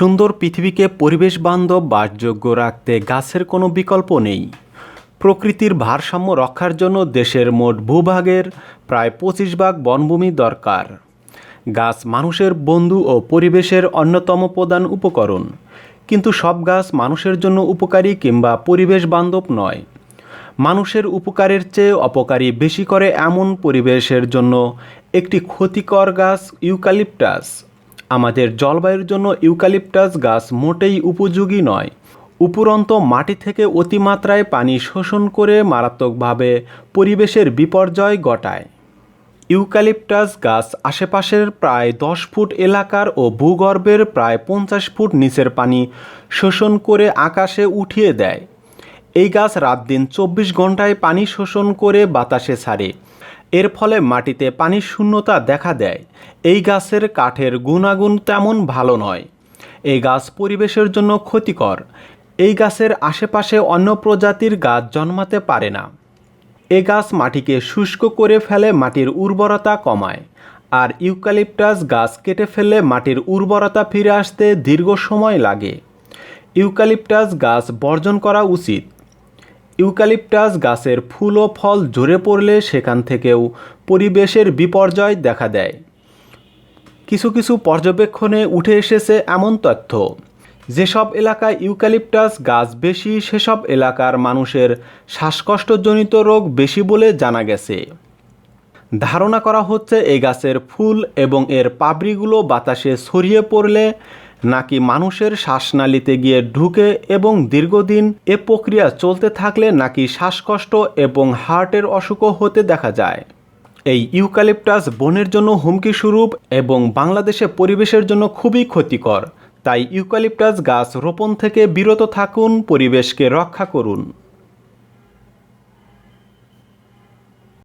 সুন্দর পৃথিবীকে পরিবেশ বান্ধব বাসযোগ্য রাখতে গাছের কোনো বিকল্প নেই। প্রকৃতির ভারসাম্য রক্ষার জন্য দেশের মোট ভূভাগের প্রায় পঁচিশ ভাগ বনভূমি দরকার। গাছ মানুষের বন্ধু ও পরিবেশের অন্যতম প্রধান উপকরণ। কিন্তু সব গাছ মানুষের জন্য উপকারী কিংবা পরিবেশ বান্ধব নয়। মানুষের উপকারের চেয়ে অপকারী বেশি করে এমন পরিবেশের জন্য একটি ক্ষতিকর গাছ ইউক্যালিপটাস আমাদের জলবায়ুর জন্য ইউক্যালিপটাস গাছ মোটেই উপযোগী নয়। উপরন্ত মাটি থেকে অতিমাত্রায় পানি শোষণ করে মারাত্মকভাবে পরিবেশের বিপর্যয় ঘটায়। ইউক্যালিপটাস গাছ আশেপাশের প্রায় দশ ফুট এলাকার ও ভূগর্ভের প্রায় পঞ্চাশ ফুট নিচের পানি শোষণ করে আকাশে উঠিয়ে দেয়। এই গাছ রাত দিন চব্বিশ ঘন্টায় পানি শোষণ করে বাতাসে ছাড়ে। এর ফলে মাটিতে পানির শূন্যতা দেখা দেয়। এই গাছের কাঠের গুণাগুণ তেমন ভালো নয়। এই গাছ পরিবেশের জন্য ক্ষতিকর। এই গাছের আশেপাশে অন্য প্রজাতির গাছ জন্মাতে পারে না। এ গাছ মাটিকে শুষ্ক করে ফেলে মাটির উর্বরতা কমায়। আর ইউক্যালিপটাস গাছ কেটে ফেললে মাটির উর্বরতা ফিরে আসতে দীর্ঘ সময় লাগে। ইউক্যালিপটাস গাছ বর্জন করা উচিত। ইউক্যালিপটাস গাছের ফুল ও ফল ঝরে পড়লে সেখান থেকেও পরিবেশের বিপর্যয় দেখা দেয়। কিছু কিছু পর্যবেক্ষণে উঠে এসেছে এমন তথ্য। যেসব এলাকায় ইউক্যালিপটাস গাছ বেশি, সেসব এলাকার মানুষের শ্বাসকষ্টজনিত রোগ বেশি বলে জানা গেছে। ধারণা করা হচ্ছে, এই গাছের ফুল এবং এর পাপড়িগুলো বাতাসে ছড়িয়ে পড়লে নাকি মানুষের শ্বাসনালীতে গিয়ে ঢুকে এবং দীর্ঘদিন এ প্রক্রিয়া চলতে থাকলে নাকি শ্বাসকষ্ট এবং হার্টের অসুখও হতে দেখা যায়? এই ইউক্যালিপটাস বনের জন্য হুমকি স্বরূপ এবং বাংলাদেশে পরিবেশের জন্য খুবই ক্ষতিকর। তাই ইউক্যালিপটাস গাছ রোপণ থেকে বিরত থাকুন, পরিবেশকে রক্ষা করুন।